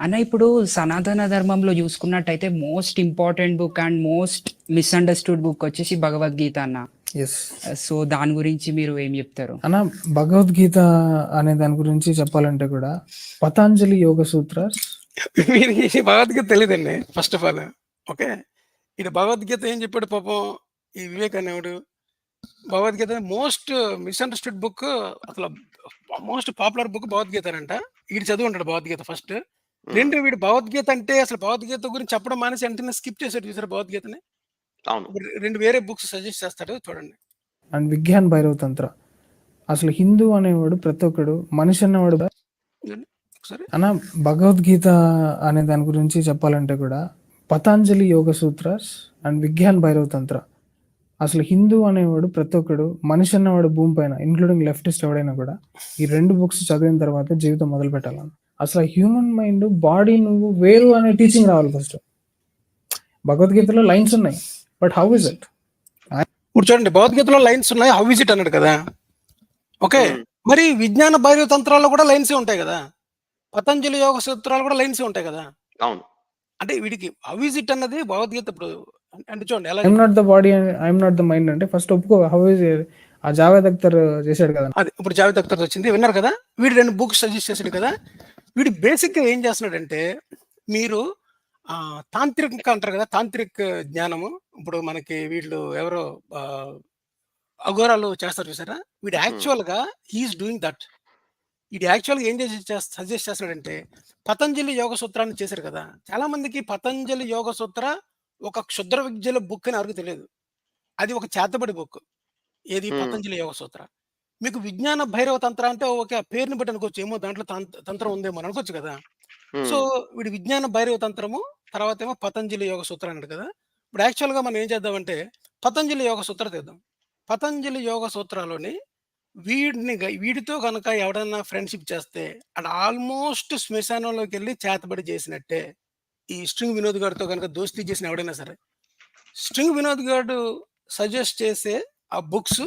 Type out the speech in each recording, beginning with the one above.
అన్న ఇప్పుడు సనాతన ధర్మంలో చూసుకున్నట్టయితే most important book and most misunderstood book వచ్చేసి భగవద్గీత అన్న. ఎస్ సో దాని గురించి మీరు ఏం చెప్తారు? అన్న భగవద్గీత అనే దాని గురించి చెప్పాలంటే కూడా పతాంజలి యోగ సూత్రాస్ వీరికి భగవద్గీత తెలియదండి ఫస్ట్ ఆఫ్ ఆల్ ఓకే ఇది భగవద్గీత ఏం చెప్పాడు పాపం? ఈ వివేక్ అనేవాడు భగవద్గీత మోస్ట్ మిస్అండర్స్టూడ్ బుక్ అసలు మోస్ట్ పాపులర్ బుక్ భగవద్గీత అంట. వీడు చదువు ఉంటాడు భగవద్గీత ఫస్ట్ రెండు వీడు భగవద్గీత అంటే అసలు భగవద్గీత గురించి చెప్పడం మానేసి వెంటనే స్కిప్ చేశాడు చూసారు భగవద్గీతని? అవును. రెండు వేరే బుక్స్ సజెస్ట్ చేస్తాడు చూడండి. అండ్ విజ్ఞాన్ భైరవ తంత్ర. అసలు హిందూ అనేవాడు ప్రతి ఒక్కడు మనిషి అన్నవాడు అన్న భగవద్గీత అనే దాని గురించి చెప్పాలంటే కూడా పతాంజలి యోగ సూత్రాస్ అండ్ విజ్ఞాన్ భైరవ తంత్ర. అసలు హిందూ అనేవాడు ప్రతి ఒక్కడు మనిషి అన్నవాడు భూమి పైన ఇంక్లూడింగ్ లెఫ్టిస్ట్ ఎవడైనా కూడా ఈ రెండు బుక్స్ చదివిన తర్వాత జీవితం మొదలు పెట్టాలని అసలు హ్యూమన్ మైండ్ బాడీ నువ్వు వేరు అనే టీచింగ్ రావాలి ఫస్ట్ భగవద్గీతలో లైన్స్ ఉన్నాయి బట్ హౌ ఇస్ ఇట్ ఇప్పుడు చూడండి భగవద్గీతలో లైన్స్ ఉన్నాయి హౌ ఇస్ ఇట్ అన్నాడు కదా. Okay Hmm. మరి విజ్ఞాన భైరవ తంత్రాల్లో కూడా లైన్స్ ఉంటాయి కదా. పతంజలి యోగ సూత్రాలు కూడా లైన్స్ ఉంటాయి కదా. అవును. అంటే వీడికి హౌ ఇస్ ఇట్ అన్నది భగవద్గీత ఇప్పుడు అంటే చూడండి ఎలా I'm not the body I'm not the mind అంటే ఫస్ట్ ఒప్పుకో హౌ ఇస్ ఆ జావేద్ అఖ్తర్ చేశాడు కదా. అది ఇప్పుడు జావేద్ అఖ్తర్ వచ్చింది విన్నారు కదా? వీడు రెండు బుక్స్ సజెస్ట్ చేశాడు కదా. వీడు బేసిక్గా ఏం చేస్తున్నాడంటే మీరు ఆ తాంత్రిక అంటారు కదా తాంత్రిక్ జ్ఞానము. ఇప్పుడు మనకి వీళ్ళు ఎవరో అఘోరాలు చేస్తారు చూసారా? వీడు యాక్చువల్గా హీఈస్ డూయింగ్ దట్ వీడు యాక్చువల్గా ఏం చేసి సజెస్ట్ చేస్తున్నాడంటే పతంజలి యోగ సూత్రాన్ని చేశారు కదా. చాలా మందికి పతంజలి యోగ సూత్ర ఒక క్షుద్ర విద్యల బుక్ అని అరుగు తెలియదు. అది ఒక చేతబడి బుక్ ఏది. పతంజలి యోగ సూత్ర. మీకు విజ్ఞాన భైరవ తంత్ర అంటే ఒక పేరుని బట్టి అనుకోవచ్చు. ఏమో దాంట్లో తంత్ర- తంత్రం ఉందేమో అని అనుకోవచ్చు కదా. సో వీడి విజ్ఞాన భైరవ తంత్రము తర్వాత ఏమో పతంజలి యోగ సూత్రం అన్నాడు కదా. ఇప్పుడు యాక్చువల్గా మనం ఏం చేద్దామంటే పతంజలి యోగ సూత్ర తెద్దాం. పతంజలి యోగ సూత్రాలోని వీడిని వీడితో కనుక ఎవడన్నా ఫ్రెండ్షిప్ చేస్తే అది ఆల్మోస్ట్ శ్మశానంలోకి వెళ్ళి చేతబడి చేసినట్టే. ఈ స్ట్రింగ్ వినోద్ గారితో కనుక దోస్తీ చేసిన ఎవడైనా సరే. స్ట్రింగ్ వినోద్ గారు సజెస్ట్ చేసే ఆ బుక్స్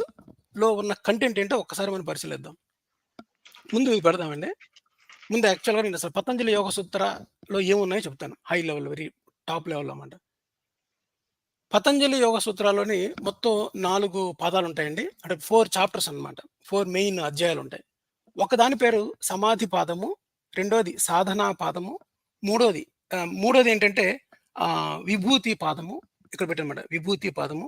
లో ఉన్న కంటెంట్ ఏంటో ఒక్కసారి మనం పరిశీలిద్దాం. ముందు ఇవి పెడదామండి. ముందు యాక్చువల్గా నేను అసలు పతంజలి యోగ సూత్రలో ఏమున్నాయో చెప్తాను. హై లెవెల్ వెరీ టాప్ లెవెల్లో అన్నమాట. పతంజలి యోగ సూత్రాలోని మొత్తం నాలుగు పాదాలు ఉంటాయండి అంటే ఫోర్ చాప్టర్స్ అన్నమాట. ఫోర్ మెయిన్ అధ్యాయాలు ఉంటాయి ఒకదాని పేరు సమాధి పాదము రెండోది సాధనా పాదము మూడోది మూడోది ఏంటంటే విభూతి పాదము ఇక్కడ పెట్టనమాట విభూతి పాదము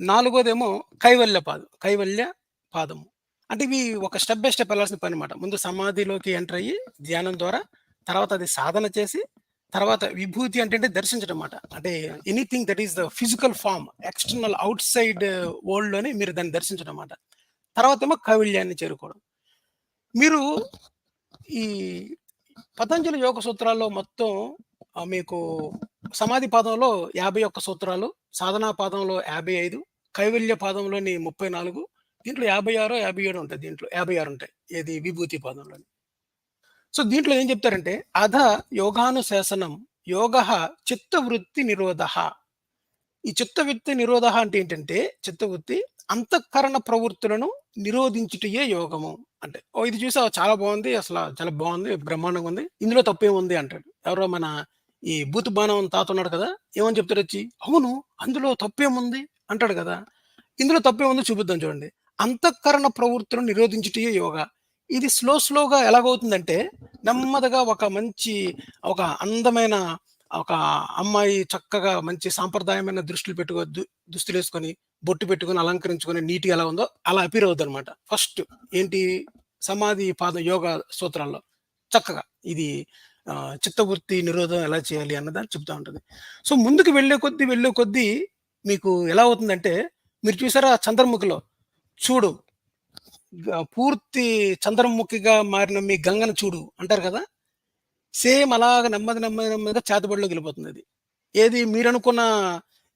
నాలుగోదేమో కైవల్య పాదం కైవల్య పాదము. అంటే ఇవి ఒక స్టెప్ బై స్టెప్ వెళ్ళాల్సిన పని అనమాట ముందు సమాధిలోకి ఎంటర్ అయ్యి ధ్యానం ద్వారా తర్వాత అది సాధన చేసి తర్వాత విభూతి అంటే దర్శించడం అనమాట అంటే anything that is the physical form external outside వరల్డ్లోనే మీరు దాన్ని దర్శించడం అనమాట తర్వాత ఏమో కైవల్యాన్ని చేరుకోవడం. మీరు ఈ పతంజలి యోగ సూత్రాల్లో మొత్తం మీకు సమాధి పాదంలో యాభై ఒక్క సూత్రాలు సాధనా పాదంలో యాభై ఐదు కైవల్య పాదంలోని ముప్పై నాలుగు దీంట్లో యాభై ఆరు యాభై ఏడు ఉంటాయి దీంట్లో యాభై ఆరు ఉంటాయి ఏది విభూతి పాదంలోని. సో దీంట్లో ఏం చెప్తారంటే అధ యోగానుశాసనం యోగ చిత్తవృత్తి నిరోధ. ఈ చిత్తవృత్తి నిరోధ అంటే ఏంటంటే చిత్తవృత్తి అంతఃకరణ ప్రవృత్తులను నిరోధించుటయే యోగము అంటే. ఓ ఇది చూసా చాలా బాగుంది అసలు చాలా బాగుంది బ్రహ్మాండంగా ఉంది ఇందులో తప్పేముంది అంటాడు. ఎవరో మన ఈ బూతు బాణం తాత ఉన్నాడు కదా ఏమని చెప్తాడు వచ్చి అవును అందులో తప్పేముంది? అంటాడు కదా. ఇందులో తప్పేముంది చూపిద్దాం చూడండి. అంతఃకరణ ప్రవృత్తులను నిరోధించుటే యోగా. ఇది స్లో స్లోగా ఎలాగవుతుందంటే నెమ్మదిగా ఒక మంచి ఒక అందమైన ఒక అమ్మాయి చక్కగా మంచి సాంప్రదాయమైన దృష్టిలు పెట్టుకో దు- దుస్తులు వేసుకొని బొట్టు పెట్టుకొని అలంకరించుకొని నీట్గా ఎలా ఉందో అలా అపీర్ అవుద్ది అనమాట ఫస్ట్ ఏంటి? సమాధి పాద యోగ సూత్రాల్లో. చక్కగా. ఇది చిత్తవృత్తి నిరోధం ఎలా చేయాలి అన్నదాన్ని చెప్తూ ఉంటుంది. సో ముందుకు వెళ్ళే కొద్దీ వెళ్ళే కొద్దీ మీకు ఎలా అవుతుందంటే మీరు చూసారా చంద్రముఖిలో? చూడు పూర్తి చంద్రముఖిగా మారిన మీ గంగను చూడు అంటారు కదా? సేమ్ అలాగ నెమ్మది నెమ్మది నెమ్మదిగా చేతబడిలోకి వెళ్ళిపోతుంది అది. ఏది? మీరు అనుకున్న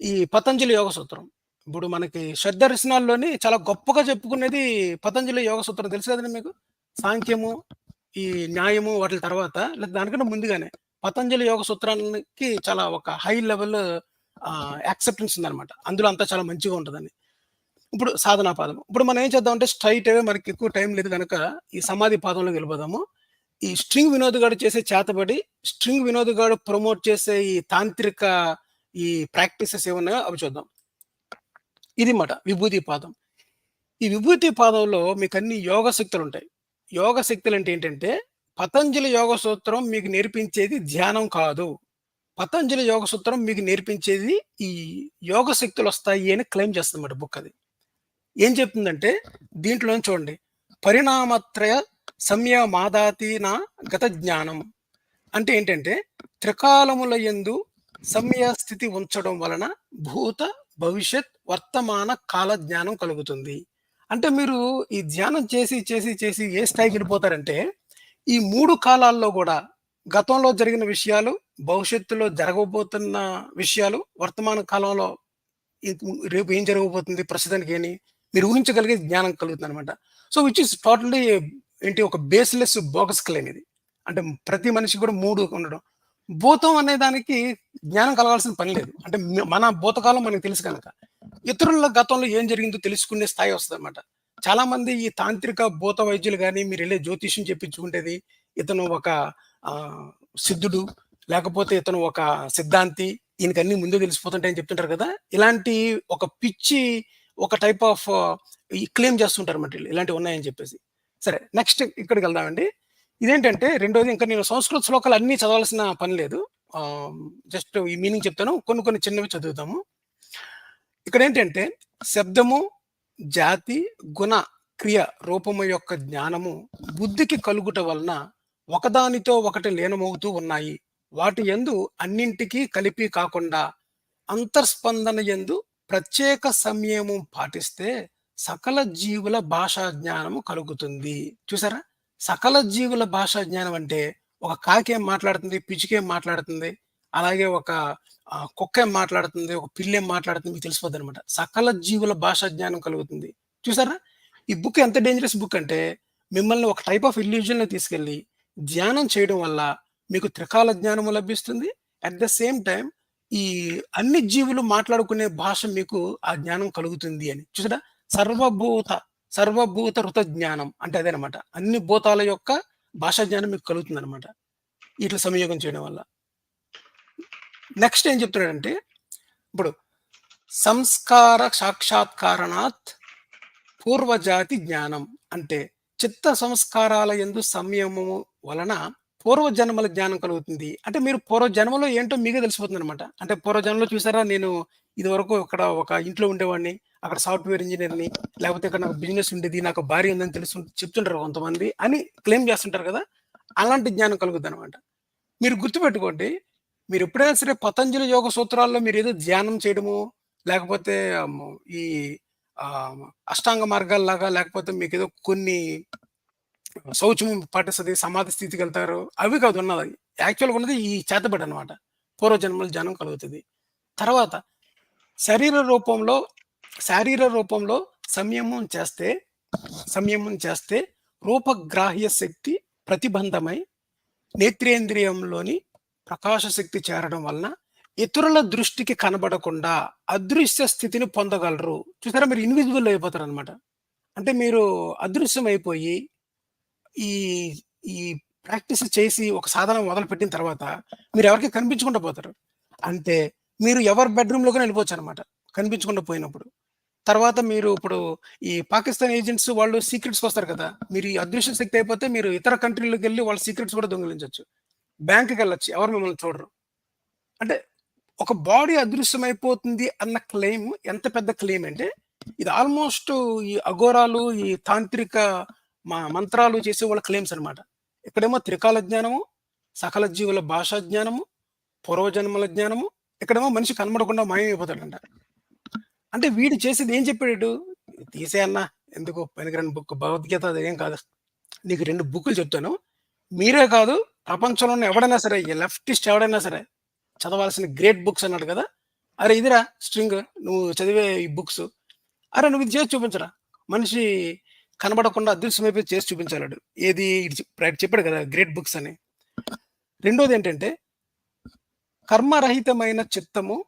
ఈ పతంజలి యోగ సూత్రం. ఇప్పుడు మనకి షడ్దర్శనాల్లోని చాలా గొప్పగా చెప్పుకునేది పతంజలి యోగ సూత్రం. తెలుసు కదండి మీకు? సాంఖ్యము ఈ న్యాయము వాటి తర్వాత లేదా దానికన్నా ముందుగానే పతంజలి యోగ సూత్రానికి చాలా ఒక హై లెవెల్ యాక్సెప్టెన్స్ ఉందన్నమాట. అందులో అంతా చాలా మంచిగా ఉంటుందని. ఇప్పుడు సాధనా పాదం ఇప్పుడు మనం ఏం చేద్దాం అంటే స్ట్రైట్ అవే మనకి ఎక్కువ టైం లేదు కనుక ఈ సమాధి పాదంలోకి వెళ్ళిపోదాము. ఈ స్ట్రింగ్ వినోద్ గారు చేసే చేతబడి స్ట్రింగ్ వినోద్ గారు ప్రమోట్ చేసే ఈ తాంత్రిక ఈ ప్రాక్టీసెస్ ఏమన్నాయో అవి చూద్దాం. ఇది మాట విభూతి పాదం. ఈ విభూతి పాదంలో మీకు అన్ని యోగ శక్తులు ఉంటాయి యోగ శక్తులు అంటే ఏంటంటే పతంజలి యోగ సూత్రం మీకు నేర్పించేది ధ్యానం కాదు. పతంజలి యోగ సూత్రం మీకు నేర్పించేది ఈ యోగ శక్తులు వస్తాయి అని క్లెయిమ్ చేస్తుందన్నమాట బుక్ అది. ఏం చెప్తుందంటే దీంట్లో చూడండి. పరిణామత్రయ సంయమాదాతీన గత జ్ఞానం. అంటే ఏంటంటే త్రికాలముల యందు సమయ స్థితి ఉంచడం వలన భూత భవిష్యత్ వర్తమాన కాల జ్ఞానం కలుగుతుంది. అంటే మీరు ఈ ధ్యానం చేసి చేసి చేసి ఏ స్థాయికి వెళ్ళిపోతారంటే ఈ మూడు కాలాల్లో కూడా గతంలో జరిగిన విషయాలు భవిష్యత్తులో జరగబోతున్న విషయాలు వర్తమాన కాలంలో రేపు ఏం జరగబోతుంది ప్రస్తుతానికి ఏని మీరు ఊహించగలిగే జ్ఞానం కలుగుతుంది అనమాట సో విచ్ ఇస్ టోటల్లీ ఏంటి ఒక బేస్లెస్ బోగస్ క్లెయిమ్ ఇది. అంటే ప్రతి మనిషి కూడా మూడు ఉండడం. భూతం అనే దానికి జ్ఞానం కలగాల్సిన పని లేదు. అంటే మన భూతకాలం మనకు తెలుసు కనుక. ఇతరుల గతంలో ఏం జరిగిందో తెలుసుకునే స్థాయి వస్తుంది అనమాట చాలా మంది ఈ తాంత్రిక భూత వైద్యులు కానీ మీరు వెళ్ళే జ్యోతిష్యం చెప్పించుకుంటేది ఇతను ఒక సిద్ధుడు లేకపోతే ఇతను ఒక సిద్ధాంతి ఈయనకి అన్ని ముందే తెలిసిపోతుంటాయని చెప్తుంటారు కదా. ఇలాంటి ఒక పిచ్చి ఒక టైప్ ఆఫ్ ఈ క్లెయిమ్ చేస్తుంటారు అన్నమాట వీళ్ళు, ఇలాంటివి ఉన్నాయని చెప్పేసి. సరే నెక్స్ట్ ఇక్కడికి వెళ్దామండి. ఇదేంటంటే రెండోది ఇంకా నేను సంస్కృత శ్లోకాలు అన్ని చదవాల్సిన పని లేదు. జస్ట్ ఈ మీనింగ్ చెప్తాను. కొన్ని కొన్ని చిన్నవి చదువుతాము ఇక్కడ ఏంటంటే శబ్దము జాతి గుణ క్రియ రూపము యొక్క జ్ఞానము బుద్ధికి కలుగుట వలన ఒకదానితో ఒకటి లీనమవుతూ ఉన్నాయి. వాటి ఎందు అన్నింటికీ కలిపి కాకుండా అంతర్స్పందన ఎందు ప్రత్యేక సంయమం పాటిస్తే సకల జీవుల భాషా జ్ఞానము కలుగుతుంది. చూసారా? సకల జీవుల భాషా జ్ఞానం అంటే ఒక కాకేం మాట్లాడుతుంది పిచ్చుకేం మాట్లాడుతుంది అలాగే ఒక కుక్క ఏం మాట్లాడుతుంది ఒక పిల్లేం మాట్లాడుతుంది మీకు తెలిసిపోద్ది అనమాట సకల జీవుల భాషా జ్ఞానం కలుగుతుంది. చూసారా? ఈ బుక్ ఎంత డేంజరస్ బుక్ అంటే మిమ్మల్ని ఒక టైప్ ఆఫ్ ఇల్యూజన్లో తీసుకెళ్ళి ధ్యానం చేయడం వల్ల మీకు త్రికాల జ్ఞానము లభిస్తుంది. అట్ ద సేమ్ టైం ఈ అన్ని జీవులు మాట్లాడుకునే భాష మీకు ఆ జ్ఞానం కలుగుతుంది అని. చూసారా? సర్వభూత సర్వభూత ఋత జ్ఞానం అంటే అదేనమాట. అన్ని భూతాల యొక్క భాషా జ్ఞానం మీకు కలుగుతుంది అనమాట ఇట్లా సంయోగం చేయడం వల్ల. నెక్స్ట్ ఏం చెప్తున్నాడంటే ఇప్పుడు సంస్కార సాక్షాత్కారణాత్ పూర్వజాతి జ్ఞానం అంటే చిత్త సంస్కారాల ఎందు సంయమము వలన పూర్వజన్మల జ్ఞానం కలుగుతుంది. అంటే మీరు పూర్వజన్మలో ఏంటో మీకే తెలిసిపోతుంది అనమాట అంటే పూర్వజన్మలో చూసారా నేను ఇది వరకు ఇక్కడ ఒక ఇంట్లో ఉండేవాడిని అక్కడ సాఫ్ట్వేర్ ఇంజనీర్ని లేకపోతే ఇక్కడ నాకు బిజినెస్ ఉండేది నాకు భార్య ఉందని తెలుసు చెప్తుంటారు కొంతమంది అని క్లెయిమ్ చేస్తుంటారు కదా అలాంటి జ్ఞానం కలుగుద్ది అనమాట మీరు గుర్తుపెట్టుకోండి మీరు ఎప్పుడైనా సరే పతంజలి యోగ సూత్రాల్లో మీరు ఏదో ధ్యానం చేయడము లేకపోతే ఈ అష్టాంగ మార్గాల్లాగా లేకపోతే మీకు ఏదో కొన్ని శౌచం పాటిస్తుంది సమాధి స్థితికి వెళ్తారు అవి కాదు ఉన్నది. యాక్చువల్గా ఉన్నది ఈ చేతబడి అనమాట పూర్వజన్మల జ్ఞానం కలుగుతుంది. తర్వాత శరీర రూపంలో శారీర రూపంలో సంయమం చేస్తే సంయమం చేస్తే రూపగ్రాహ్య శక్తి ప్రతిబంధమై నేత్రేంద్రియంలోని ప్రకాశ శక్తి చేరడం వలన ఇతరుల దృష్టికి కనబడకుండా అదృశ్య స్థితిని పొందగలరు. చూసారా? మీరు ఇన్విజిబుల్ అయిపోతారు అనమాట అంటే మీరు అదృశ్యం అయిపోయి ఈ ఈ ప్రాక్టీస్ చేసి ఒక సాధన మొదలుపెట్టిన తర్వాత మీరు ఎవరికి కనిపించకుండా పోతారు. అంటే మీరు ఎవరి బెడ్రూమ్లోకి వెళ్ళిపోవచ్చు అనమాట కనిపించకుండా పోయినప్పుడు. తర్వాత మీరు ఇప్పుడు ఈ పాకిస్తాన్ ఏజెంట్స్ వాళ్ళు సీక్రెట్స్కి వస్తారు కదా? మీరు ఈ అదృశ్య శక్తి అయిపోతే మీరు ఇతర కంట్రీలోకి వెళ్ళి వాళ్ళ సీక్రెట్స్ కూడా దొంగిలించవచ్చు బ్యాంక్కి వెళ్ళొచ్చు ఎవరు మిమ్మల్ని చూడరు. అంటే ఒక బాడీ అదృశ్యం అయిపోతుంది అన్న క్లెయిమ్ ఎంత పెద్ద క్లెయిమ్ అంటే ఇది ఆల్మోస్ట్ ఈ అఘోరాలు ఈ తాంత్రిక మా మంత్రాలు చేసే వాళ్ళ క్లెయిమ్స్ అనమాట ఇక్కడేమో త్రికాల జ్ఞానము సకల జీవుల భాషా జ్ఞానము పూర్వజన్మల జ్ఞానము ఇక్కడేమో మనిషి కనబడకుండా మాయమైపోతాడంట. అంటే వీడు చేసేది ఏం చెప్పాడు? తీసే అన్న ఎందుకు పనికిరాని బుక్ భగవద్గీత అది ఏం కాదు. నీకు రెండు బుక్కులు చెప్తాను. మీరే కాదు ప్రపంచంలో ఉన్న ఎవడైనా సరే ఈ లెఫ్టిస్ట్ ఎవడైనా సరే చదవాల్సిన గ్రేట్ బుక్స్ అన్నాడు కదా? అరే ఇదిరా స్ట్రింగ్ నువ్వు చదివే ఈ బుక్స్. అరే నువ్వు ఇది చేసి చూపించరా? మనిషి కనబడకుండా అదృశ్యమైపోయి చేసి చూపించాడు ఏది ఇది చెప్పాడు కదా గ్రేట్ బుక్స్ అని. రెండోది ఏంటంటే కర్మరహితమైన చిత్తము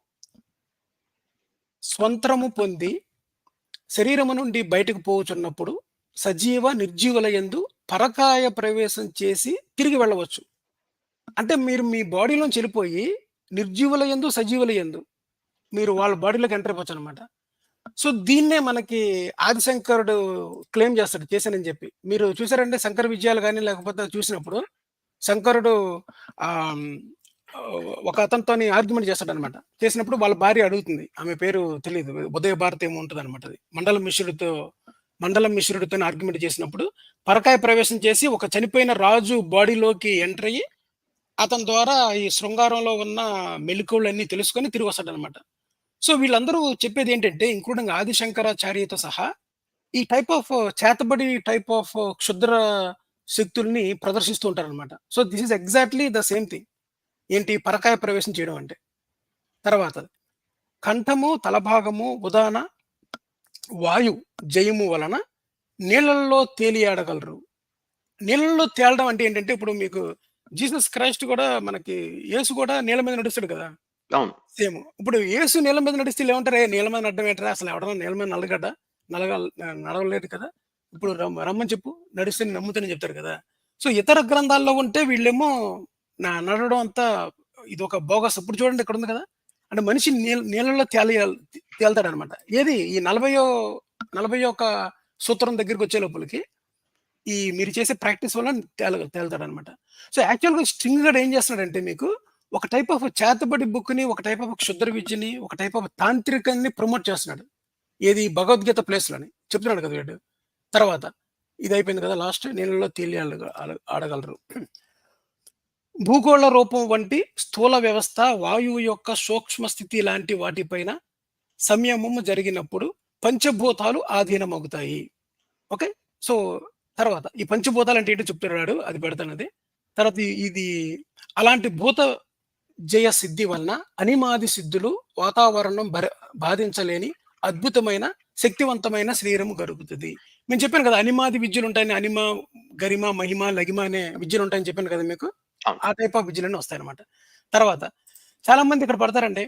స్వంత్రము పొంది శరీరము నుండి బయటకు పోవుచున్నప్పుడు సజీవ నిర్జీవుల యందు పరకాయ ప్రవేశం చేసి తిరిగి వెళ్ళవచ్చు. అంటే మీరు మీ బాడీలోంచి వెళ్ళిపోయి నిర్జీవుల యందు, సజీవుల యందు మీరు వాళ్ళ బాడీలోకి ఎంటర్ అయిపోవచ్చు అనమాట సో, దీన్నే మనకి ఆదిశంకరుడు క్లెయిమ్ చేస్తాడు చేశానని చెప్పి. మీరు చూసారంటే శంకర విజయాలు కానీ లేకపోతే చూసినప్పుడు శంకరుడు ఒక అతనితోని ఆర్గ్యుమెంట్ చేస్తాడు అనమాట చేసినప్పుడు వాళ్ళ భార్య అడుగుతుంది. ఆమె పేరు తెలియదు ఉదయ భారతి ఏమో అనమాట అది. మండలం మిశ్రుడితో మండలం మిశ్రుడితోని ఆర్గ్యుమెంట్ చేసినప్పుడు పరకాయ ప్రవేశం చేసి ఒక చనిపోయిన రాజు బాడీలోకి ఎంటర్ అయ్యి అతని ద్వారా ఈ శృంగారంలో ఉన్న మెళకువలన్నీ తెలుసుకొని తిరిగి వస్తాడనమాట. సో, వీళ్ళందరూ చెప్పేది ఏంటంటే ఇంక్లూడింగ్ ఆదిశంకరాచార్యతో సహా ఈ టైప్ ఆఫ్ చేతబడి టైప్ ఆఫ్ క్షుద్ర శక్తుల్ని ప్రదర్శిస్తూ ఉంటారనమాట. So, this is exactly the same thing. ఏంటి పరకాయ ప్రవేశం చేయడం అంటే. తర్వాత కంఠము, తలభాగము, ఉదాన, వాయు జయము వలన నీళ్ళల్లో తేలియాడగలరు. నీళ్ళల్లో తేలడం అంటే ఏంటంటే ఇప్పుడు మీకు జీసస్ క్రైస్ట్ కూడా మనకి యేసు కూడా నీళ్ళ మీద నడుస్తాడు కదా! అవును. సేమ్. ఇప్పుడు యేసు నీళ్ళ మీద నడిస్తే? "ఏయ్! నీళ్ళ మీద నడడం ఏంట్రా? అసలు ఎవడన్నా నీళ్ళ మీద నడవగలడా? నడగల్ నడవలేడు కదా! ఇప్పుడు రమ్ రమ్మని చెప్పు. నడిస్తే నేను నమ్ముతానని" చెప్తారు కదా! సో, ఇతర గ్రంథాల్లో ఉంటే వీళ్ళేమో న నడవడం అంతా ఇదొక బోగస్. ఇప్పుడు చూడండి ఇక్కడ ఉంది కదా! అంటే మనిషి నీళ్ నీళ్ళలో తేలియాల్ తేలుతాడనమాట. ఏది ఈ 40 41 సూత్రం దగ్గరికొచ్చే లోపలికి ఈ మీరు చేసే ప్రాక్టీస్ వల్ల తేల తేలుతాడనమాట. సో, యాక్చువల్‌గా స్ట్రింగ్ గడ్ ఏం చేస్తున్నాడంటే మీకు ఒక టైప్ ఆఫ్ చేతబడి బుక్‌ని, ఒక టైప్ ఆఫ్ క్షుద్ర విద్యని, ఒక టైప్ ఆఫ్ తాంత్రికాన్ని ప్రమోట్ చేస్తున్నాడు. ఏది భగవద్గీత ప్లేస్‌లోని. చెప్తున్నాడు కదా వీడు. తర్వాత ఇది అయిపోయింది కదా! లాస్ట్ నీళ్ళలో తేలి ఆడగలరు. భూగోళ రూపం వంటి స్థూల వ్యవస్థ, వాయువు యొక్క సూక్ష్మ స్థితి లాంటి వాటిపైన సంయమము జరిగినప్పుడు పంచభూతాలు ఆధీనమవుతాయి. ఓకే. సో, తర్వాత ఈ పంచభూతాలు అంటే ఏంటో చెప్తున్నాడు. అది పెడతానది. తర్వాత ఇది అలాంటి భూత జయ సిద్ధి వలన అనిమాది సిద్ధులు వాతావరణం బాధించలేని అద్భుతమైన శక్తివంతమైన శరీరము గలుగుతది. నేను చెప్పాను కదా! అనిమాది విద్యలుంటాయని అనిమ, గరిమ, మహిమ, లగిమ అనే విద్యలుంటాయని చెప్పాను కదా మీకు. ఆ టైప్ ఆఫ్ విద్యలన్నీ వస్తాయన్నమాట. తర్వాత చాలామంది ఇక్కడ పడతారండి.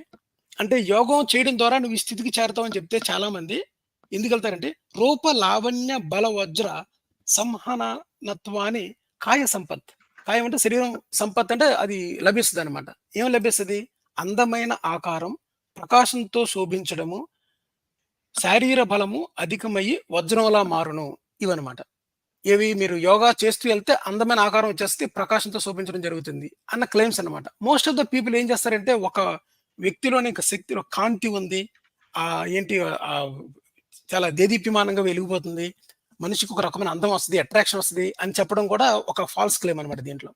అంటే యోగం చేయడం ద్వారా నువ్వు ఈ స్థితికి చేరతావని చెప్తే చాలామంది ఎందుకెళ్తారంటే రూప, లావణ్య, బల, వజ్ర సంహనత్వాన్ని కాయ సంపత్. కాయం అంటే శరీరం సంపత్ అంటే అది లభిస్తుంది అనమాట ఏం లభిస్తుంది అందమైన ఆకారం, ప్రకాశంతో శోభించడము, శారీర బలము అధికమయ్యి వజ్రంలా మారును. ఇవన్నమాట. ఇవి మీరు యోగా చేస్తూ వెళ్తే అందమైన ఆకారం వచ్చేస్తే ప్రకాశంతో శోభించడం జరుగుతుంది అన్న క్లెయిమ్స్ అన్నమాట. మోస్ట్ ఆఫ్ ద పీపుల్ ఏం చేస్తారంటే ఒక వ్యక్తిలోని ఒక శక్తిలో కాంతి ఉంది. ఆ ఏంటి చాలా దేదీప్యమానంగా వెలిగిపోతుంది. మనిషికి ఒక రకమైన అందం వస్తుంది అట్రాక్షన్ వస్తుంది అని చెప్పడం కూడా ఒక ఫాల్స్ క్లెయిమ్ అనమాట దీంట్లో.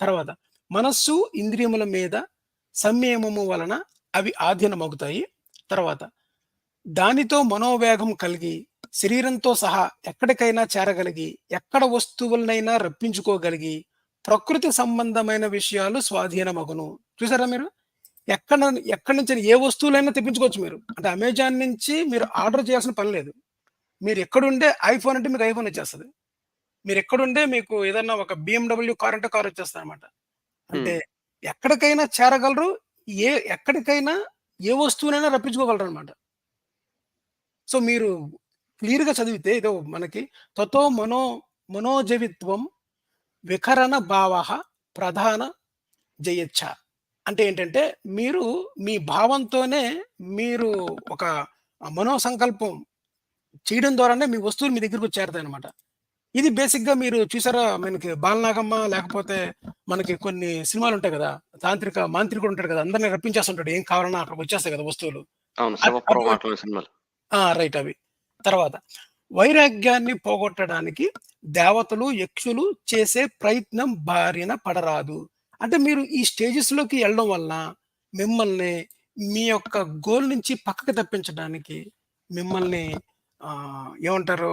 తర్వాత మనస్సు, ఇంద్రియముల మీద సంయమము వలన అవి ఆధీనమవుతాయి. తర్వాత దానితో మనోవేగం కలిగి శరీరంతో సహా ఎక్కడికైనా చేరగలిగి, ఎక్కడ వస్తువులనైనా రప్పించుకోగలిగి, ప్రకృతి సంబంధమైన విషయాలు స్వాధీనమగును. చూసారా మీరు? ఎక్కడ ఎక్కడి నుంచి ఏ వస్తువులైనా తెప్పించుకోవచ్చు మీరు. అంటే అమెజాన్ నుంచి మీరు ఆర్డర్ చేయాల్సిన పని లేదు. మీరు ఎక్కడుండే ఐఫోన్ అంటే మీకు ఐఫోన్ వచ్చేస్తది. మీరు ఎక్కడుండే మీకు ఏదన్నా ఒక బీఎండబ్ల్యూ కార్ అంటే కార్ వచ్చేస్తదనమాట. అంటే హ్మ్. ఎక్కడికైనా చేరగలరు. ఏ ఎక్కడికైనా ఏ వస్తువునైనా రప్పించుకోగలరనమాట. సో, మీరు క్లియర్‌గా చదివితే ఏదో మనకి తతో మనో మనోజవిత్వం వికరణ భావః ప్రధాన జయచ్చ. అంటే ఏంటంటే మీరు మీ భావంతోనే మీరు ఒక మనో సంకల్పం చేయడం ద్వారానే మీ వస్తువులు మీ దగ్గరికి వచ్చి చేరతాయన్నమాట. ఇది బేసిక్‌గా మీరు చూసారా మనకి బాలనాగమ్మ లేకపోతే మనకి కొన్ని సినిమాలుంటాయి కదా! తాంత్రిక మాంత్రికుడు ఉంటాడు కదా! అందరిని రప్పించేస్తుంటాడు. ఏం కావాలన్నా అక్కడికి వచ్చేస్తాయి కదా వస్తువులు. సినిమాలు. రైట్ అవి. తర్వాత వైరాగ్యాన్ని పోగొట్టడానికి దేవతలు, యక్షులు చేసే ప్రయత్నం బారిన పడరాదు. అంటే మీరు ఈ స్టేజెస్‌లోకి ఎళ్ళడం వల్ల మిమ్మల్ని మీ యొక్క గోల్ నుంచి పక్కకి తప్పించడానికి మిమ్మల్ని ఏమంటారు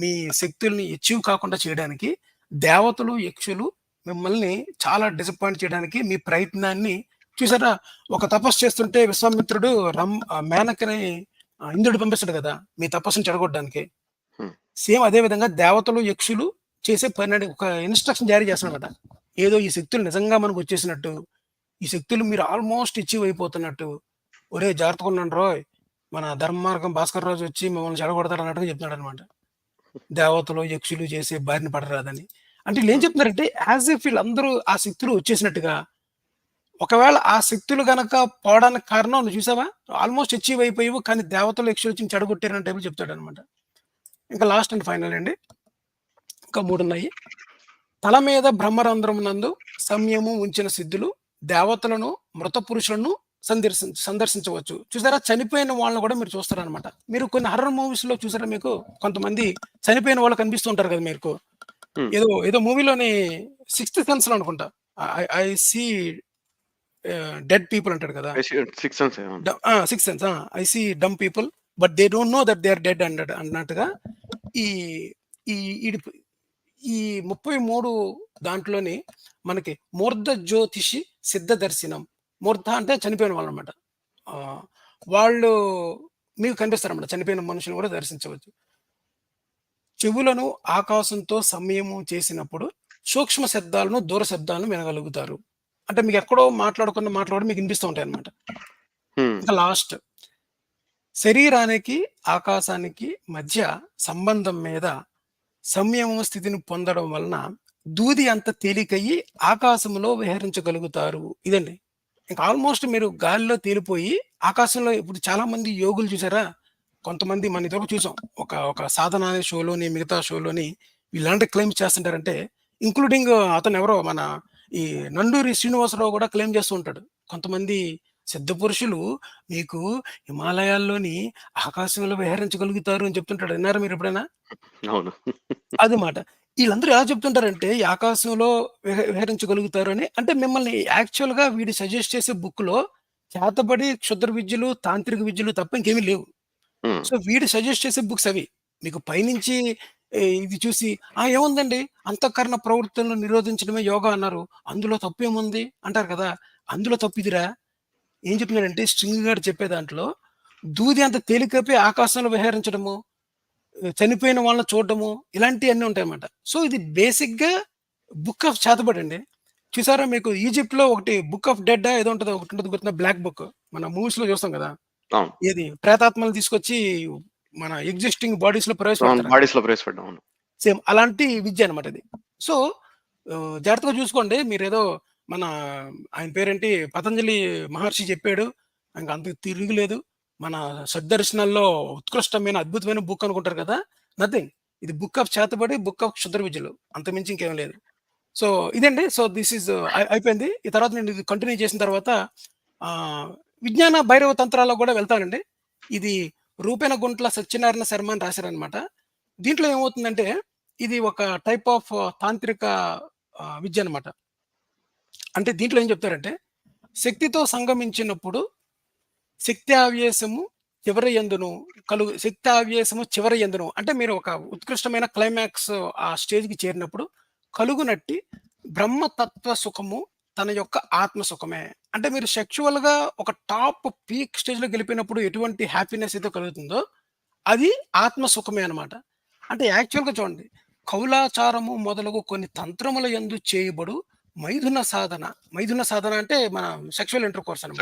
మీ శక్తుల్ని అచీవ్ కాకుండా చేయడానికి దేవతలు, యక్షులు మిమ్మల్ని చాలా డిసప్పాయింట్ చేయడానికి మీ ప్రయత్నాన్ని చూసారా ఒక తపస్సు చేస్తుంటే విశ్వామిత్రుడు రం ఆహ్, మేనకని ఇంద్రుడు పంపిస్తాడు కదా! మీ తపస్సుని చెడగొట్టడానికి. సేమ్ అదే విధంగా దేవతలు, యక్షులు చేసే పని ఒక ఇన్‌స్ట్రక్షన్ జారీ చేస్తున్నాడన్నమాట. ఏదో ఈ శక్తులు నిజంగా మనకొచ్చేసినట్టు, ఈ శక్తులు మీరు ఆల్‌మోస్ట్ అచీవ్ అయిపోతున్నట్టు, ఒరేయ్ జాగ్రత్తగా ఉండండిరోయ్! మన ధర్మ మార్గం భాస్కర్ రాజు వచ్చి మిమ్మల్ని చెడగొడతాడు అన్నట్టుగా చెప్తున్నాడన్నమాట. దేవతలు యక్షులు చేసే బారిన పడరాదని. అంటే వీళ్ళు ఏం చెప్తున్నారంటే యాజ్ ఇఫ్ వీళ్ళందరూ ఆ శక్తులు వచ్చేసినట్టుగా ఒకవేళ ఆ శక్తులు గనక పోవడానికి కారణం నువ్వు చూసావా? ఆల్మోస్ట్ అచీవ్ అయిపోయావు కానీ దేవతలు యక్షులు వచ్చి చెడగొట్టారని టైపు చెప్తాడు అనమాట ఇంకా లాస్ట్ అండ్ ఫైనల్ అండి. ఇంకా మూడు ఉన్నాయి. తల మీద బ్రహ్మరంధ్రం నందు సంయమం ఉంచిన సిద్ధులు దేవతలను మృత పురుషులను సందర్శించ సందర్శించవచ్చు. చూసారా? చనిపోయిన వాళ్ళని కూడా మీరు చూస్తారనమాట మీరు కొన్ని హర్రర్ మూవీస్లో చూసారా మీకు? కొంతమంది చనిపోయిన వాళ్ళు కనిపిస్తుంటారు కదా మీకు. ఏదో ఏదో మూవీలోని సిక్స్త్ సెన్స్లో అనుకుంటా. ఐ సీ డెడ్ పీపుల్ అంటాడు కదా. Six sense I see dumb people but they don't know that they are dead అన్నట్టు అన్నట్టుగా ఈ ఈ ఈ ముప్పై మూడు దాంట్లోని మనకి మూర్ధ జ్యోతిషి సిద్ధ దర్శనం మూర్ధ అంటే చనిపోయిన వాళ్ళు అనమాట వాళ్ళు మీకు కనిపిస్తారన్నమాట. చనిపోయిన మనుషులు కూడా దర్శించవచ్చు. చెవులను ఆకాశంతో సమయము చేసినప్పుడు సూక్ష్మ శబ్దాలను దూర శబ్దాలను వినగలుగుతారు. అంటే మీకు ఎక్కడో మాట్లాడుకున్న మాటలు కూడా మీకు వినిపిస్తూ ఉంటాయి అనమాట ఇంకా లాస్ట్. శరీరానికి ఆకాశానికి మధ్య సంబంధం మీద సంయమ స్థితిని పొందడం వలన దూది అంత తేలికయ్యి ఆకాశంలో విహరించగలుగుతారు. ఇదండి. ఇంకా ఆల్మోస్ట్ మీరు గాలిలో తేలిపోయి ఆకాశంలో ఇప్పుడు చాలా మంది యోగులు చూసారా? కొంతమంది మన ఇదివరకు చూసాం. ఒక ఒక సాధన అనే షోలోని మిగతా షోలోని ఇలాంటి క్లెయిమ్ చేస్తుంటారంటే ఇంక్లూడింగ్ అతను ఎవరో మన ఈ నండూరి శ్రీనివాసరావు కూడా క్లెయిమ్ చేస్తూ ఉంటాడు. కొంతమంది సిద్ధ పురుషులు మీకు హిమాలయాల్లోని ఆకాశంలో విహరించగలుగుతారు అని చెప్తుంటాడు. విన్నారా మీరు ఎప్పుడైనా? అవును. అది మాట వీళ్ళందరూ ఎలా చెప్తుంటారంటే ఈ ఆకాశంలో విహ- విహరించగలుగుతారు అని అంటే మిమ్మల్ని యాక్చువల్గా వీడి సజెస్ట్ చేసే బుక్లో చేతబడి క్షుద్ర విద్యలు తాంత్రిక విద్యలు తప్ప ఇంకేమీ లేవు. సో వీడు సజెస్ట్ చేసే బుక్స్ అవి. మీకు పైనుంచి ఇది చూసి ఆ ఏముందండి? అంతఃకరణ ప్రవృత్తులను నిరోధించడమే యోగా అన్నారు. అందులో తప్పు ఏముంది? అంటారు కదా. అందులో తప్పు ఇదిరా. ఏం చెప్తున్నాడంటే స్ట్రింగ్ గారు చెప్పే దాంట్లో దూది అంత తేలికపై ఆకాశంలో విహరించడము. చనిపోయిన వాళ్ళని చూడడము ఇలాంటివన్నీ ఉంటాయి అన్నమాట సో ఇది బేసిక్గా బుక్ ఆఫ్ చేతబడి అండి చూసారా మీకు ఈజిప్ట్లో ఒకటి బుక్ ఆఫ్ డెడ్ ఏదో ఉంటుంది ఒకటి ఉంటుంది గుర్తున్న బ్లాక్ బుక్. మన మూవీస్లో చూస్తాం కదా. ఏది? ప్రేతాత్మలు తీసుకొచ్చి మన ఎగ్జిస్టింగ్ బాడీస్లో బాడీస్లో ప్రవేశపెట్టాం సేమ్ అలాంటి విద్య అనమాట ఇది సో జాగ్రత్తగా చూసుకోండి. మీరు ఏదో మన ఆయన పేరేంటి? పతంజలి మహర్షి చెప్పాడు. ఇంకా అంత తిరుగులేదు. మన సద్దర్శనాల్లో ఉత్కృష్టమైన అద్భుతమైన బుక్ అనుకుంటారు కదా? నథింగ్ ఇది బుక్ ఆఫ్ చేతబడి బుక్ ఆఫ్ క్షుద్ర విద్యలు. అంత మించి ఇంకేం లేదు. సో ఇదండి. సో దిస్ uh, ఈజ్ అయిపోయింది. ఈ తర్వాత నేను ఇది కంటిన్యూ చేసిన తర్వాత విజ్ఞాన భైరవ తంత్రాల్లో కూడా వెళ్తానండి. ఇది రూపేణ గుంట్ల సత్యనారాయణ శర్మ అని రాశారనమాట దీంట్లో ఏమవుతుందంటే ఇది ఒక టైప్ ఆఫ్ uh, తాంత్రిక విద్య అనమాట అంటే దీంట్లో ఏం చెప్తారంటే శక్తితో సంగమించినప్పుడు శక్తి ఆవేశము చివరి ఎందును కలుగు శక్తి ఆవేశము చివరి ఎందును అంటే మీరు ఒక ఉత్కృష్టమైన క్లైమాక్స్ ఆ స్టేజ్కి చేరినప్పుడు కలుగునట్టి బ్రహ్మతత్వ సుఖము తన యొక్క ఆత్మ సుఖమే. అంటే మీరు సెక్చువల్గా ఒక టాప్ పీక్ స్టేజ్లో గెలిపినప్పుడు ఎటువంటి హ్యాపీనెస్ అయితే కలుగుతుందో అది ఆత్మ సుఖమే అనమాట అంటే యాక్చువల్గా చూడండి. కౌలాచారము మొదలగు కొన్ని తంత్రముల ఎందు చేయబడు మైథున సాధన. మైథున సాధన అంటే మన సెక్షువల్ ఇంటర్ కోర్స్ అనమాట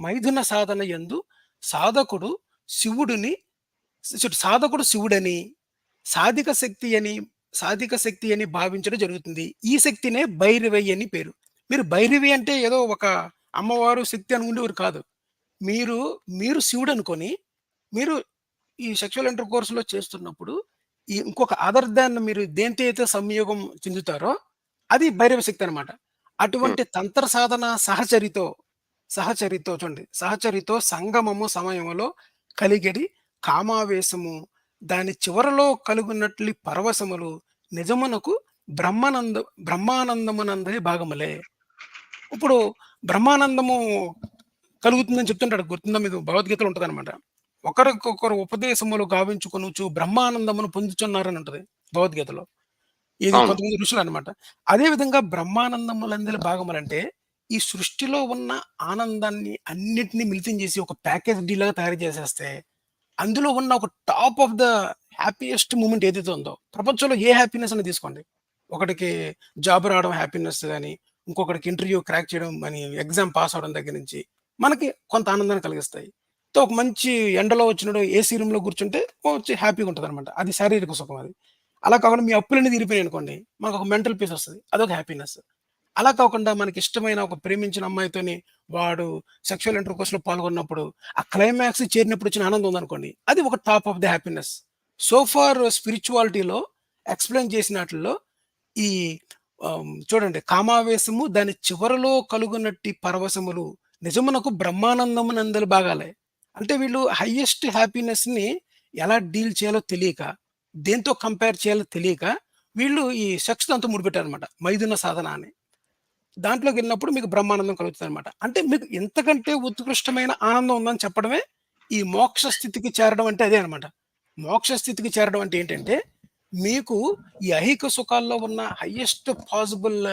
మైథున సాధన యందు సాధకుడు శివుడిని సాధకుడు శివుడని సాధిక శక్తి అని సాధిక శక్తి అని భావించడం జరుగుతుంది. ఈ శక్తినే భైరవి అని పేరు. మీరు భైరవి అంటే ఏదో ఒక అమ్మవారు శక్తి అనుకునేవారు కాదు. మీరు మీరు శివుడు అనుకొని మీరు ఈ సెక్షువల్ ఇంటర్ కోర్సులో చేస్తున్నప్పుడు ఈ ఇంకొక అదర్ దాన్ మీరు దేంతో అయితే సంయోగం చెందుతారో అది భైరవ శక్తి అనమాట అటువంటి తంత్ర సాధన సహచరితో సహచరితో చూడండి. సహచరితో సంగమము సమయములో కలిగడి కామావేశము. దాని చివరలో కలుగున్నట్లు పరవశములు నిజమునకు బ్రహ్మానంద బ్రహ్మానందమునందరి భాగములే. ఇప్పుడు బ్రహ్మానందము కలుగుతుందని చెప్తుంటాడు. గుర్తుందా మీకు? భగవద్గీతలో ఉంటుంది అనమాట ఒకరికొకరు ఉపదేశములు గావించుకొనుచు బ్రహ్మానందమును పొందుచున్నారని ఉంటది భగవద్గీతలో. ఇది. కొంతమంది ఋషులు అనమాట అదే విధంగా బ్రహ్మానందములందరి భాగములంటే ఈ సృష్టిలో ఉన్న ఆనందాన్ని అన్నిటినీ మిళితం చేసి ఒక ప్యాకేజ్ డీల్ లాగా తయారు చేసేస్తే అందులో ఉన్న ఒక top of the happiest moment ఏదైతే ఉందో ప్రపంచంలో ఏ హ్యాపీనెస్ అని తీసుకోండి ఒకటికి జాబ్ రావడం హ్యాపీనెస్ కానీ ఇంకొకటికి ఇంటర్వ్యూ క్రాక్ చేయడం అని ఎగ్జామ్ పాస్ అవడం దగ్గర నుంచి మనకి కొంత ఆనందాన్ని కలిగిస్తాయి ఒక మంచి ఎండలో వచ్చినప్పుడు ఏసీ రూమ్‌లో కూర్చుంటే వచ్చి హ్యాపీగా ఉంటదనమాట. అది శారీరక సుఖం అది. అలా కాకుండా మీ అప్పులన్నీ మనకు ఒక మెంటల్ పీస్ వస్తుంది అదొక హ్యాపీనెస్. అలా కాకుండా మనకి ఇష్టమైన ఒక ప్రేమించిన అమ్మాయితోని వాడు సెక్సువల్ ఇంటర్‌కోర్స్‌లో పాల్గొన్నప్పుడు, ఆ క్లైమాక్స్ చేరినప్పుడు వచ్చిన ఆనందం ఉందనుకోండి, అది ఒక top of the happiness. So far స్పిరిచువాలిటీలో explain చేసినట్లో ఈ చూడండి కామావేశము దాని చివరలో కలుగునట్టి పరవశములు నిజమునకు బ్రహ్మానందము నందలు భాగాలే. అంటే వీళ్ళు హయ్యెస్ట్ హ్యాపీనెస్‌ని ఎలా డీల్ చేయాలో తెలియక, దేంతో కంపేర్ చేయాలో తెలియక, వీళ్ళు ఈ సెక్స్ అంతా ముడిపెట్టారనమాట. మైదున సాధన అని. దాంట్లోకెళ్ళినప్పుడు మీకు బ్రహ్మానందం అనమాట అంటే మీకు ఎంతకంటే ఉత్కృష్టమైన ఆనందం ఉందని చెప్పడమే ఈ మోక్ష స్థితికి చేరడం అంటే అదే అనమాట. మోక్ష స్థితికి చేరడం అంటే ఏంటంటే, మీకు ఈ అహిక సుఖాల్లో ఉన్న హైయెస్ట్ పాసిబుల్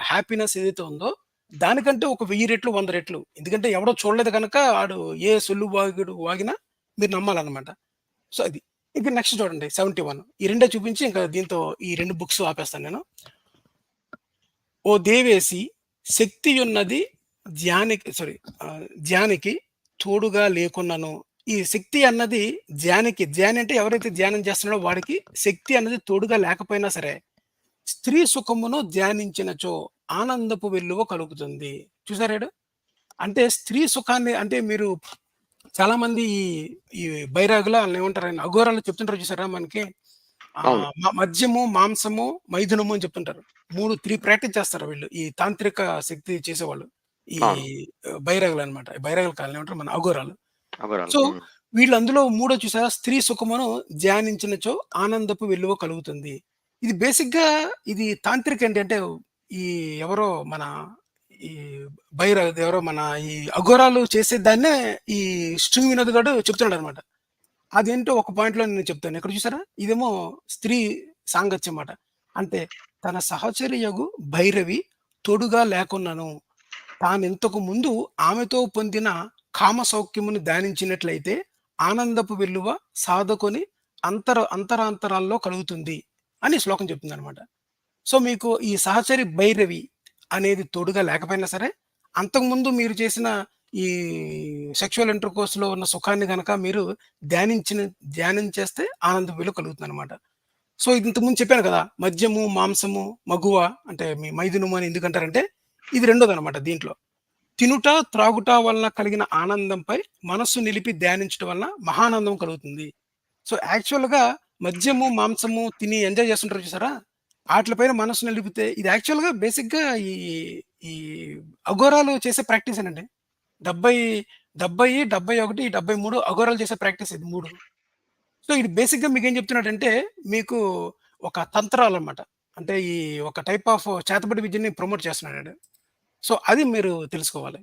హ్యాపీనెస్ ఏదైతే ఉందో, దానికంటే ఒక వెయ్యి రెట్లు, వంద రెట్లు. ఎందుకంటే ఎవడో చూడలేదు కనుక ఆడు ఏ సొల్లు వాగుడు వాగినా మీరు నమ్మాలనమాట. సో అది. ఇక నెక్స్ట్ చూడండి 71 ఈ రెండే చూపించి ఇంకా దీంతో ఈ రెండు బుక్స్ ఆపేస్తాను నేను. ఓ దేవేసి శక్తి ఉన్నది ధ్యానికి సారీ ధ్యానికి తోడుగా లేకున్నాను ఈ శక్తి అన్నది ధ్యానికి ధ్యాని అంటే ఎవరైతే ధ్యానం చేస్తున్నాడో వాడికి శక్తి అన్నది తోడుగా లేకపోయినా సరే, స్త్రీ సుఖమును ధ్యానించినచో ఆనందపు వెల్లువ కలుగుతుంది. చూసారాడు అంటే స్త్రీ సుఖాన్ని అంటే మీరు చాలామంది ఈ ఈ బైరాగుల ఆళ్ళనేమంటారండి అఘోరాలు చెప్తుంటారు చూసారా మనకి? మద్యము, మాంసము, మైథునము అని చెప్తుంటారు. 3, 3 ప్రాక్టీస్ చేస్తారు వీళ్ళు. ఈ తాంత్రిక శక్తి చేసేవాళ్ళు. ఈ అవును. బైరాగులనమాట. బైరాగులు కాదు ఏమంటారు మన అఘోరాలు. సో. వీళ్ళు అందులో మూడో చూసారా? స్త్రీ సుఖమును ధ్యానించినచో ఆనందపు వెల్లువ కలుగుతుంది. ఇది బేసిక్‌గా ఇది తాంత్రిక ఏంటి అంటే ఈ ఎవరో మన ఈ బైర ఎవరో మన ఈ అఘోరాలు చేసేదాన్నే ఈ స్ట్రింగ్ వినోద్ గారు చెప్తున్నాడు అనమాట అదేంటో ఒక పాయింట్‌లో నేను చెప్తాను. ఇక్కడ చూసారా? ఇదేమో స్త్రీ సాంగత్యం మాట. అంటే తన సహచర్యగు భైరవి తోడుగా తాను ఇంతకు ముందు ఆమెతో పొందిన కామ సౌఖ్యమును ధ్యానించినట్లయితే ఆనందపు వెల్లువ సాధకొని అంతర అంతరాంతరాల్లో కలుగుతుంది అని శ్లోకం చెప్తుందనమాట. సో, మీకు ఈ సహచరి భైరవి అనేది తోడుగా లేకపోయినా సరే, అంతకుముందు మీరు చేసిన ఈ సెక్సువల్ ఇంటర్‌కోర్స్‌లో ఉన్న సుఖాన్ని కనుక మీరు ధ్యానించిన ధ్యానం చేస్తే ఆనందపు కలుగుతుంది కలుగుతుందనమాట. సో, ఇది ఇంతకుముందు చెప్పాను కదా! మద్యము, మాంసము, మగువ అంటే మీ మైదునము అని ఎందుకంటారంటే, ఇది రెండోదనమాట దీంట్లో. తినుట, త్రాగుట వలన కలిగిన ఆనందంపై మనస్సు నిలిపి ధ్యానించడం వలన మహానందం కలుగుతుంది. సో, యాక్చువల్‌గా మద్యము, మాంసము తిని ఎంజాయ్ చేస్తుంటారు చూసారా? వాటిపైన పైన నిలిపితే ఇది యాక్చువల్‌గా బేసిక్‌గా ఈ ఈ అఘోరాలు చేసే ప్రాక్టీస్ అండి డెబ్బై డెబ్బై డెబ్బై ఒకటి డెబ్బై మూడు అఘోరాలు చేసే ప్రాక్టీస్ ఇది మూడు. సో, ఇది బేసిక్‌గా మీకు ఏం చెప్తున్నాడంటే, మీకు ఒక తంత్రాలు అనమాట అంటే ఈ ఒక టైప్ ఆఫ్ చేతబడి విద్యని ప్రమోట్ చేస్తున్నాడు. సో, అది మీరు తెలుసుకోవాలి.